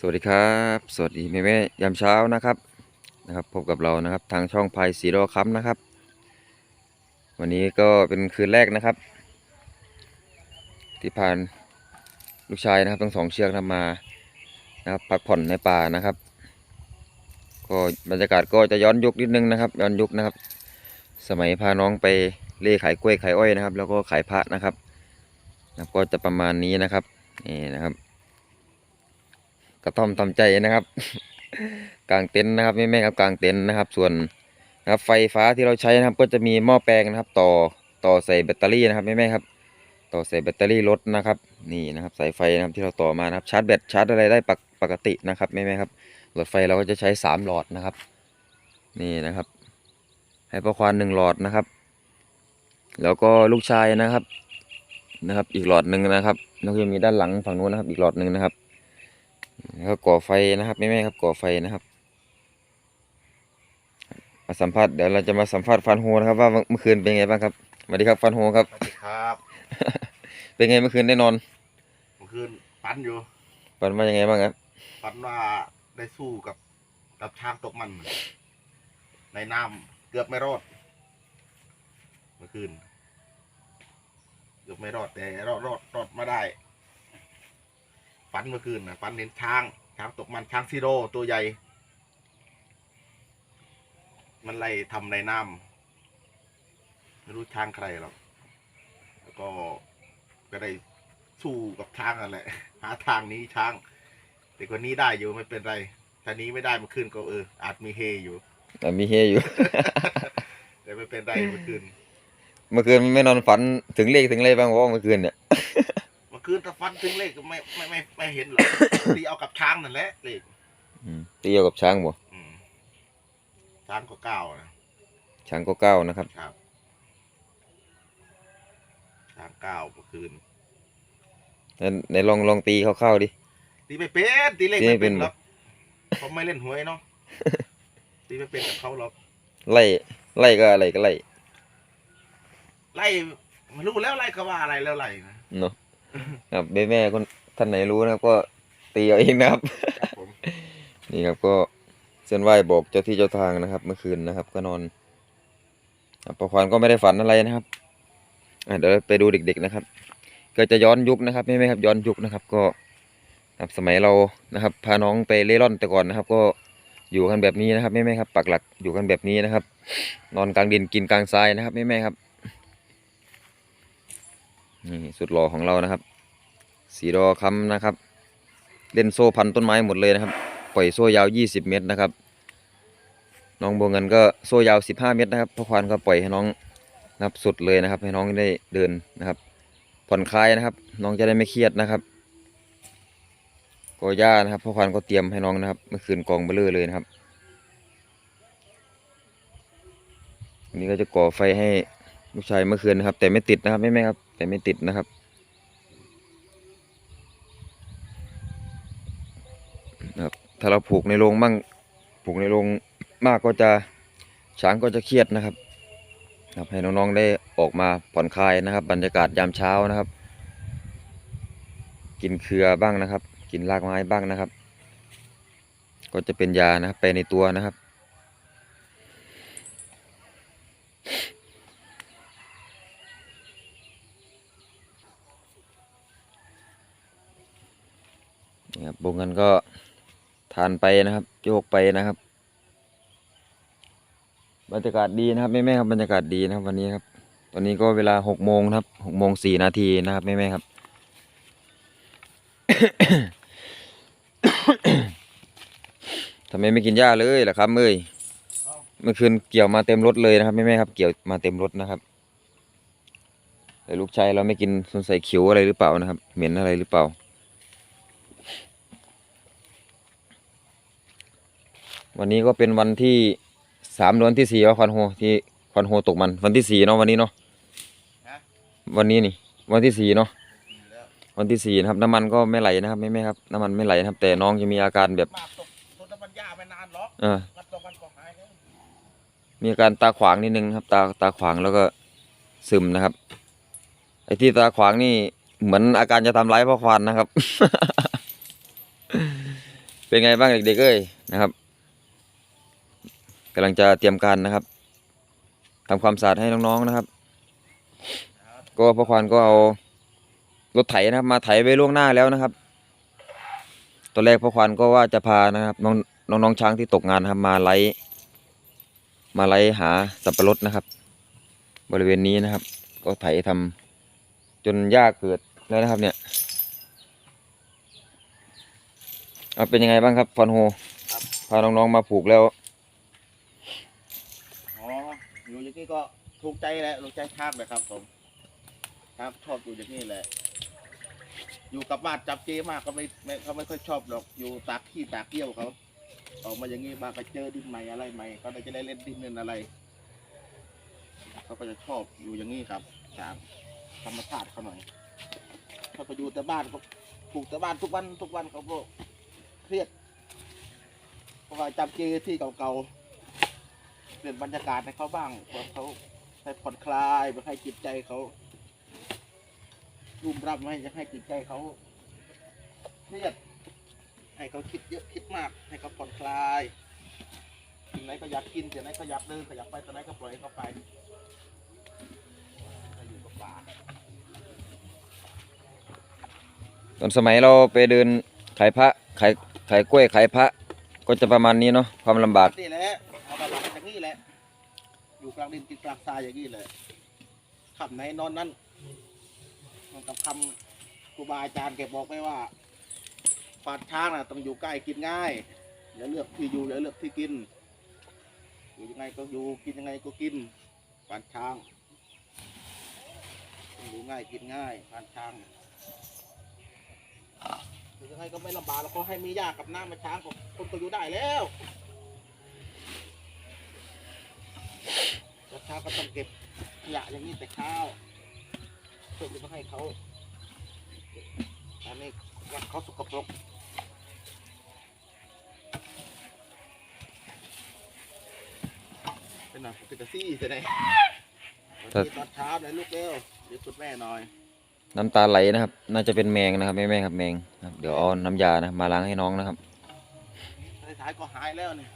สวัสดีครับ สวัสดีแม่แม่ยามเช้านะครับนะครับ พบกับเรานะครับทางช่องพายสีโรคัมนะครับ วันนี้ก็เป็นคืนแรกนะครับ ที่ผ่านลูกชายนะครับทั้งสองเชือกนำมานะครับพักผ่อนในป่านะครับ ก็บรรยากาศก็จะย้อนยุคนิดนึงนะครับ ย้อนยุคนะครับ สมัยพาน้องไปเล่ขายกล้วยขายอ้อยนะครับ แล้วก็ขายพระนะครับนะครับก็จะประมาณนี้นะครับนี่นะครับ กระท่อมทำใจนะครับ กลางเต็นท์นะครับแม่แม่ๆครับกลางเต็นท์นะครับ ส่วนนะครับไฟฟ้าที่เราใช้นะครับ ก็จะมีหม้อแปลงนะครับ ต่อต่อใส่แบตเตอรี่นะครับแม่แม่ๆครับ ต่อใส่แบตเตอรี่รถนะครับ นี่นะครับ สายไฟนะครับที่เราต่อมานะครับ ชาร์จแบตชาร์จอะไรได้ปกปกตินะครับแม่แม่ๆครับหลอดไฟเราก็จะใช้สามหลอดนะครับ นี่นะครับ ให้ประควานหนึ่งหลอดนะครับ แล้วก็ลูกชายนะครับนะครับ อีกหลอดหนึ่งนะครับแล้วก็มีด้านหลังฝั่งนู้นนะครับ อีกหลอดหนึ่งนะครับ แล้วก็ก่อไฟนะครับแม่แม่ๆครับก่อไฟนะครับมาสัมภาษณ์เดี๋ยวเราจะมาสัมภาษณ์ฟันโฮนะครับว่าเมื่อคืนเป็นไงบ้างครับสวัสดีครับฟันโฮครับสวัสดีครับ เป็นไงเมื่อคืนได้นอน เมื่อคืนฝันอยู่ฝันว่ายังไงบ้างครับฝันว่าได้สู้กับกับช้างตกมัน ในน้ำเกือบไม่รอด เมื่อคืนเกือบไม่รอดแต่รอดรอดรอดมาได้ ฝันเมื่อคืนนะฝันเห็นช้างช้างตกมันช้างซีโร่ตัวใหญ่ มันไล่ทำในน้ำไม่รู้ช้างใครหรอกแล้วก็ก็ได้สู้กับช้างนั่นแหละ หาทางหนี้ช้าง แต่คนนี้ได้อยู่ไม่เป็นไรถ้านี้ไม่ได้เมื่อคืนก็เอออาจมีเฮอยู่แต่มีเฮอยู่ แต่ไม่เป็นไรเมื่อคืนเมื่อคืนไม่นอนฝันถึงเลขถึงอะไรบ้างวะเมื่อคืนเนี่ยเมื่อ คืนถ้าฟันถึงเลขก็ไม่ไม่ไม่ไม่เห็นหรอก ตีเอากับช้างนั่นแหละเลขอืมตีเอากับช้างบ่อืมช้างก็เก้านะช้างก็เก้านะครับ ครับช้างเก้าเมื่อคืน ในในลองลองตีคร่าวๆดิ ตีไม่เป็นตีเลขตีไม่ไม่เป็นเป็นหรอกผมไม่เล่นหวยเนาะ ตีไม่เป็นกับเขาหรอก ไล่ไล่ก็อะไรก็ไล่ไล่ไม่รู้แล้วไล่ก็ว่าอะไรแล้วไล่นะเนาะ ครับแม่แม่ๆคนท่านไหนรู้นะครับก็ตีเอาเองนะครับ ครับผมนี่ครับก็เส้นไหว้บอกเจ้าที่เจ้าทางนะครับ เมื่อคืนนะครับ ก็นอนครับประควานก็ไม่ได้ฝันอะไรนะครับอะเดี๋ยวไปดูเด็ก ๆนะครับ ก็จะย้อนยุคนะครับไม่ไม่ครับย้อนยุคนะครับ ก็ครับสมัยเรานะครับ พาน้องไปเล่ร่อนแต่ก่อนนะครับ ก็อยู่กันแบบนี้นะครับไม่ไม่ครับปักหลักอยู่กันแบบนี้นะครับ นอนกลางดินกินกลางทรายนะครับไม่ไม่ครับ นี่สุดหล่อของเรานะครับ สีรอคำนะครับ เล่นโซ่พันต้นไม้หมดเลยนะครับ ปล่อยโซ่ยาว 20 เมตรนะครับ น้องโบวเงินก็โซ่ยาว 15 เมตรนะครับพ่อควานก็ปล่อยให้น้องนะครับสุดเลยนะครับ ให้น้องได้เดินนะครับ ผ่อนคลายนะครับ น้องจะได้ไม่เครียดนะครับก็ย่านะครับพ่อควานก็เตรียมให้น้องนะครับ เมื่อคืนกองเบลอเลยนะครับนนี้ก็จะก่อไฟให้ลูกชายเมื่อคืนนะครับ แต่ไม่ติดนะครับไม่ไม่ครับ แต่ไม่ติดนะครับ นะครับ ถ้าเราผูกในโรงบ้างผูกในโรงมากก็จะช้างก็จะเครียดนะครับครับให้น้องๆได้ออกมาผ่อนคลายนะครับ บรรยากาศยามเช้านะครับ กินเครือบ้างนะครับ กินรากไม้บ้างนะครับ ก็จะเป็นยานะครับไปในตัวนะครับ นี่ครับบงกันก็ทานไปนะครับโยกไปนะครับ บรรยากาศดีนะครับแม่แม่ครับบรรยากาศดีนะครับวันนี้ครับ ตอนนี้ก็เวลาหกโมงครับหกโมงสี่นาทีนะครับแม่แม่ครับทำไมไม่กินหญ้าเลยล่ะครับเอ้ยเมื่อคืนเกี่ยวมาเต็มรถเลยนะครับแม่แม่ครับ เกี่ยวมาเต็มรถนะครับแต่ลูกชายเราไม่กินสงสัยขิวอะไรหรือเปล่านะครับ เหม็นอะไรหรือเปล่า วันนี้ก็เป็นวันที่สามเดือนที่สี่ว่าควันโฮที่ควันโฮตกมัน วันที่สี่เนาะวันนี้เนาะฮะวันนี้นี่ วันที่สี่เนาะแล้ววันที่สี่นะครับน้ำมันก็ไม่ไหลนะครับไม่ไม่ครับน้ำมันไม่ไหลนะครับ แต่น้องจะมีอาการแบบมาตกต้นน้ำมันยาไม่นานหรอกเออมันตกมันก็หายแล้วมีอาการตาขวางนิดนึงครับ ตาตาขวางแล้วก็ซึมนะครับ ไอ้ที่ตาขวางนี่เหมือนอาการจะทำร้ายพ่อควานนะครับ เป็นไงบ้างเด็กๆเอ้ยนะครับ กำลังจะเตรียมการนะครับทำความสะอาดให้น้องๆนะครับ ก็พ่อควานก็เอารถไถนะครับ มาไถไว้ล่วงหน้าแล้วนะครับ ตอนแรกพ่อควานก็ว่าจะพานะครับ น้องน้องช้างที่ตกงานนะครับมาไล่มาไล่หาสับปะรดนะครับ บริเวณนี้นะครับ ก็ไถทำจนหญ้าเกิดแล้วนะครับ เนี่ยเอาเป็นยังไงบ้างครับฟอนโฮพาน้องๆมาผูกแล้ว อยู่อย่างนี้ก็ถูกใจแหละถูกใจชาบเลยครับ ผมชาบชอบอยู่อย่างนี้แหละ อยู่กับบ้านจับเจมากก็ไม่ไม่เขาไม่ค่อยชอบหรอกอยู่ตากขี้ตากเกี้ยวเขาออกมาอย่างนี้มาก็เจอดินใหม่อะไรใหม่ก็จะได้เล่นดินเล่นอะไรเขาก็จะชอบอยู่อย่างนี้ครับตามธรรมชาติเขาหน่อยถ้าไปอยู่แต่บ้านก็ปลูกแต่บ้านทุกวันทุกวันเขาก็เครียดเพราะว่าจับเจที่เก่าๆ เปลี่ยนบรรยากาศให้เขาบ้างเพื่อเขาให้ผ่อนคลายเพื่อให้จิตใจเขารุ่มรับไม่ให้ให้จิตใจเขาเครียดให้เขาคิดเยอะคิดมาก ให้เขาผ่อนคลายสิ่งไหนก็อยากกินสิ่งไหนก็อยากเดินก็อยากไปตรงไหนก็ปล่อยให้เขาไปให้อยู่กับป่าตอนสมัยเราไปเดินขายพระขายขายกล้วยขายพระก็จะประมาณนี้เนาะความลำบากนี่แหละเอาแบบอย่างนี้แหละ อยู่กลางดินกินกลางทรายอย่างนี้เลยขับไหนนอนนั้นมันกับคำครูบาอาจารย์แกบอกไว้ว่าปาดช้างน่ะต้องอยู่ใกล้กินง่ายอย่าเลือกที่อยู่อย่าเลือกที่กิน อยู่ยังไงก็อยู่กินยังไงก็กินปานช้างอยู่ง่ายกินง่ายปานช้างอยู่ยังไงก็ไม่ลำบากแล้วก็ให้มีหญ้ากับน้ำมาช้างคนก็อยู่ได้แล้ว แล้วเช้าก็ต้องเก็บขยะอย่างนี้แต่เช้าเพื่อจะไม่ให้เขาอันนี้วัดเขาสกปรกเป็นหน่อยเป็นตะซี่จะได้วันนี้ตอนเช้าเลยลูกเร็วเดี๋ยวสุดแม่หน่อยน้ำตาไหลนะครับ น่าจะเป็นแมงนะครับแม่แม่ครับแมงนะครับเดี๋ยวเอาน้ำยานะมาล้างให้น้องนะครับท้ายๆก็หายแล้วนี่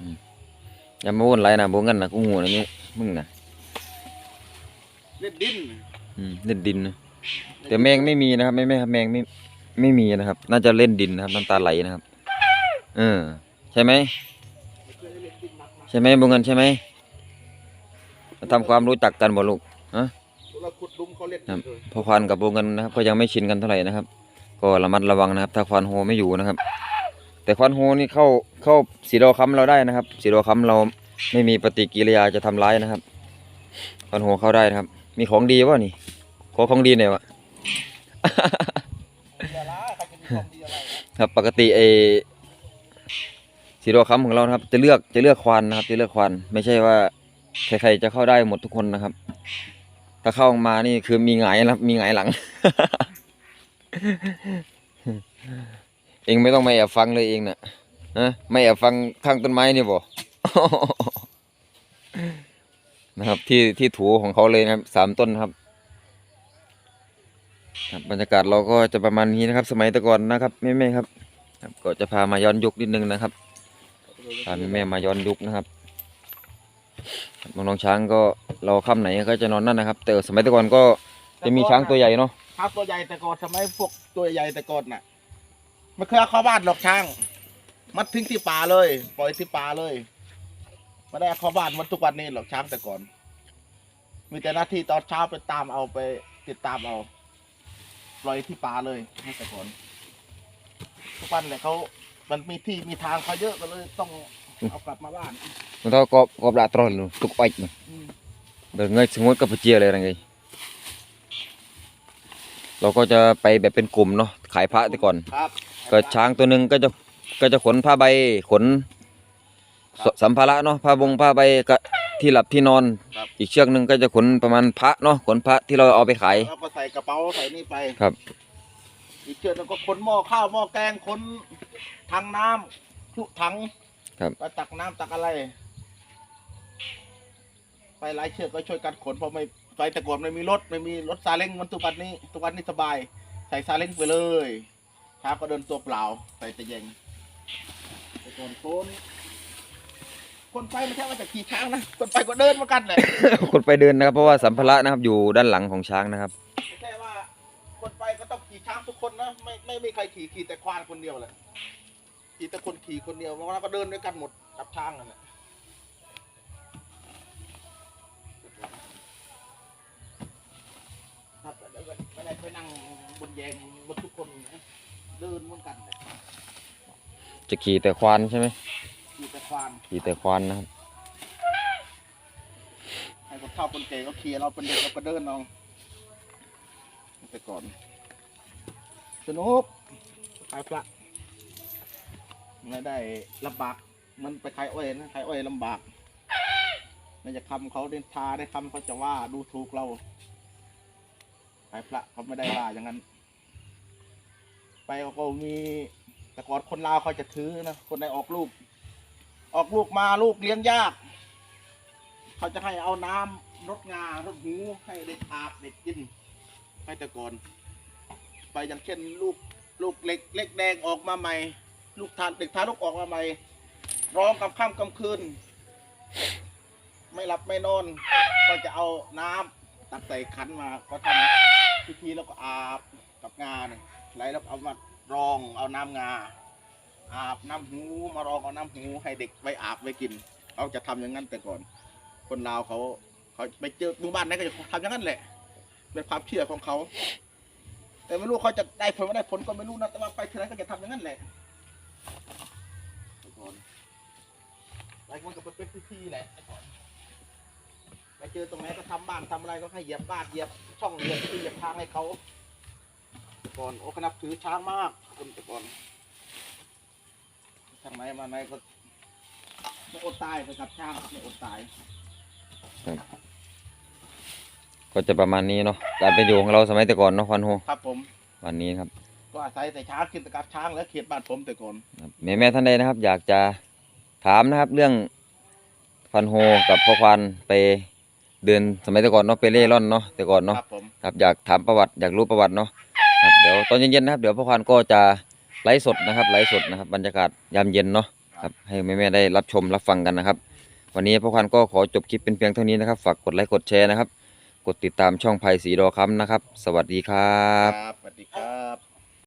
อย่ามาวุ่นไรนะโบงันนะกูหูนะนี่มึงนะ เล่นดินอืมเล่นดินนะแต่แมงไม่มีนะครับแม่แม่ครับแมงไม่ไม่มีนะครับ น่าจะเล่นดินนะครับน้ำตาไหลนะครับ เออ ใช่ไหมไม่เคยได้เล่นดินมากใช่ไหมโบงันใช่ไหมมาทำความรู้จักกันบ่ลูกฮะๆเราขุดหลุมเขาเล่นครับเลยพ่อควานกับโบงันนะครับ ก็ยังไม่ชินกันเท่าไหร่นะครับ ก็ระมัดระวังนะครับ ถ้าควานโฮไม่อยู่นะครับ แต่ควานโฮนี่เข้าเข้าสีดอค้ำเราได้นะครับสีดอค้ำเราไม่มีปฏิกิริยาจะทำร้ายนะครับควานโฮเข้าได้นะครับ มีของดีวะนี่ ขอของดีหน่อยวะครจะมีความดีอะไรนะครับปกติไอสีดอค้ำของเรานะครับ จะเลือกจะเลือกควานนะครับ จะเลือกควานไม่ใช่ว่าใครๆจะเข้าได้หมดทุกคนนะครับ ถ้าเข้ามานี่คือมีหงายนะครับ มีหงายหลัง เองไม่ต้องมาแอบฟังเลยเองนะนะไม่แอบฟังข้างต้นไม้นี่บ่ นะครับ ที่ที่ถูของเขาเลยนะครับสามต้นครับครับบรรยากาศเราก็จะประมาณนี้นะครับ สมัยแต่ก่อนนะครับแม่แม่ๆครับครับก็จะพามาย้อนยุคนิดนึงนะครับพาแม่แม่ๆมาย้อนยุคนะครับครับน้องช้างก็เราค่ำไหนก็จะนอนนั่นนะครับ แต่สมัยแต่ก่อนก็จะมีช้างตัวใหญ่เนาะช้างตัวใหญ่แต่ก่อนทำไมพวกตัวใหญ่แต่ก่อนน่ะไม่เคยเอาเข้าบ้านหรอกช้าง มัดทิ้งที่ป่าเลย ปล่อยที่ป่าเลย ไม่ได้เอาเข้าบ้านเหมันทุกวันนี้หรอกช้างแต่ก่อน มีแต่หน้าที่ตอนเช้าไปตามเอาไปติดตามเอาปล่อยที่ป่าเลยให้แต่ก่อน ทุกวันเนี่ยเขามันมีที่มีทางเขาเยอะก็เลยต้องเอากลับมาบ้าน มันเท่าก็ก็ปลาตรอนลูตุกอ้อยเนาะอืมเดินเงยสงวนกับเจียเลยนะไงเราก็จะไปแบบเป็นกลุ่มเนาะขายพระแต่ก่อน ครับก็ช้างตัวหนึ่งก็จะก็จะขนผ้าใบขนส สัมภาระเนาะผ้าบงผ้าใบก็ที่หลับที่นอน ครับ อีกเชือกหนึ่งก็จะขนประมาณพระเนาะขนพระที่เราเอาไปขาย แล้วก็ใส่กระเป๋าใส่นี่ไปครับ อีกเชือกหนึงก็ขนหม้อข้าวหม้อแกงขนถังน้ำชุถังครับ ไปตักน้ำตักอะไร ไปหลายเชือกก็ช่วยกันขนเพราะไม่ไปแต่ก่อนไม่มีรถไม่มีรถซาเล้งเหมันทุกวันนี้ทุกวันนี้สบาย ใส่ซาเล้งไปเลยช้าก็เดินตัวเปล่าใส่แต่เยงก่อนคน คนไปไม่ใช่ว่าจะขี่ช้างนะคนไปก็เดินเหมือนกันแหละคนไปเดินนะครับ เพราะว่าสัมภาระนะครับอยู่ด้านหลังของช้างนะครับ ไม่ใช่ว่าคนไปก็ต้องขี่ช้างทุกคนนะไม่ไม่มีใครขี่ขี่แต่ควานคนเดียวแหละขี่แต่คนขี่คนเดียวแล้วก็เดินด้วยกันหมดกับช้างนั่นแหละครับแล้วก็ไม่ได้ไปนั่งบนแยงบนทุกคนนะเดินเหมือนกันเลยจะขี่แต่ควานใช่ไหมขี่แต่ ควานขี่แต่ควานนะครับให้คนเฒ่าคนแก่ก็ขี่เราเป็นเด็กเราก็เดินเอาแต่ก่อนสนุกขายพระไม่ได้ลำบากมันไปขายอ้อยนะขายอ้อยลำบากไม่จะคำเขาเดินทาได้คำเขาจะว่าดูถูกเราขายพระเขาไม่ได้ว่าอย่างนั้น ไปเขาก็มีแต่ก่อนคนลาวเขาจะถือนะคนใดออกลูก ออกลูกมาลูกเลี้ยงยาก เขาจะให้เอาน้ำรดงารดหูให้เด็กอาบเด็กกิน ให้แต่ก่อน ไปอย่างเช่นลูกลูกเล็กเล็กแดงออกมาใหม่ ลูกทานเด็กทารกออกมาใหม่ ร้องกำค่ำกำคืน ไม่หลับไม่นอน ก็จะเอาน้ำตักใส่ขันมา ก็ทำพิธีแล้วก็อาบกับงาเนี่ยไหลแล้วก็เอามารองเอาน้ำงา อาบน้ำหูมารองเอาน้ำหูให้เด็กไว้อาบไว้กินเขาจะทำอย่างนั้นแต่ก่อน คนลาวเขาเขาไปเจอหมู่บ้านไหนก็จะทำอย่างนั้นแหละ เป็นความเชื่อของเขา แต่ไม่รู้เขาจะได้ผลไม่ได้ผลก็ไม่รู้นะแต่ว่าไปที่ไหนก็จะทำอย่างนั้นแหละแต่ก่อนไปมันก็เป็นพิธีแหละแต่ก่อนไปเจอตรงไหนก็ทำบ้านทำอะไรก็ให้เหยียบบ้านเหยียบช่องเหยียบที่เหยียบทางให้เขาก่อนโอ้ขนับถือช้างมากคนแต่ก่อน ทางไหนมาไหนก็ไม่อดตายไปกับช้างไม่อดตายก็จะประมาณนี้เนาะการเป็นอยู่ของเราสมัยแต่ก่อนเนาะควันโฮครับผม วันนี้ครับ ก็อาศัยแต่ช้างขึ้นแต่กับช้างและเขียดบ้านผมแต่ก่อนครับแม่แม่ท่านใดนะครับ อยากจะถามนะครับ เรื่องควันโฮกับพ่อควันไปเดินสมัยแต่ก่อนเนาะไปเล่ร่อนเนาะแต่ก่อนเนาะครับผมครับอยากถามประวัติอยากรู้ประวัติเนาะครับเดี๋ยวตอนเย็นๆนะครับ เดี๋ยวพ่อควันก็จะ ไลฟ์สดนะครับไลฟ์สดนะครับบรรยากาศยามเย็นเนาะครับให้แม่ๆได้รับชมรับฟังกันนะครับ วันนี้พ่อคันก็ขอจบคลิปเป็นเพียงเท่านี้นะครับ ฝากกดไลค์กดแชร์นะครับ กดติดตามช่องไผ่สีดอค้ำนะครับ สวัสดีครับ ครับสวัสดีครับ